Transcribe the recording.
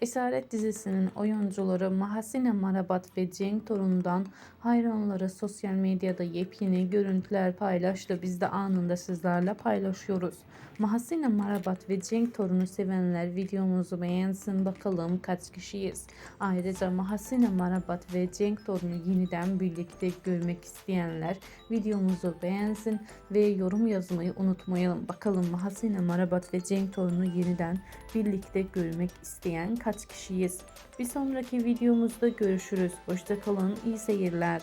Esaret dizisinin oyuncuları Mahasine Marabat ve Cenk Torun'dan hayranları sosyal medyada yepyeni görüntüler paylaştı. Biz de anında sizlerle paylaşıyoruz. Mahasine Marabat ve Cenk Torun'u sevenler videomuzu beğensin bakalım kaç kişiyiz. Ayrıca Mahasine Marabat ve Cenk Torun'u yeniden birlikte görmek isteyenler videomuzu beğensin ve yorum yazmayı unutmayalım. Bakalım Mahasine Marabat ve Cenk Torun'u yeniden birlikte görmek isteyen kaç kişiyiz? Bir sonraki videomuzda görüşürüz. Hoşçakalın, iyi seyirler.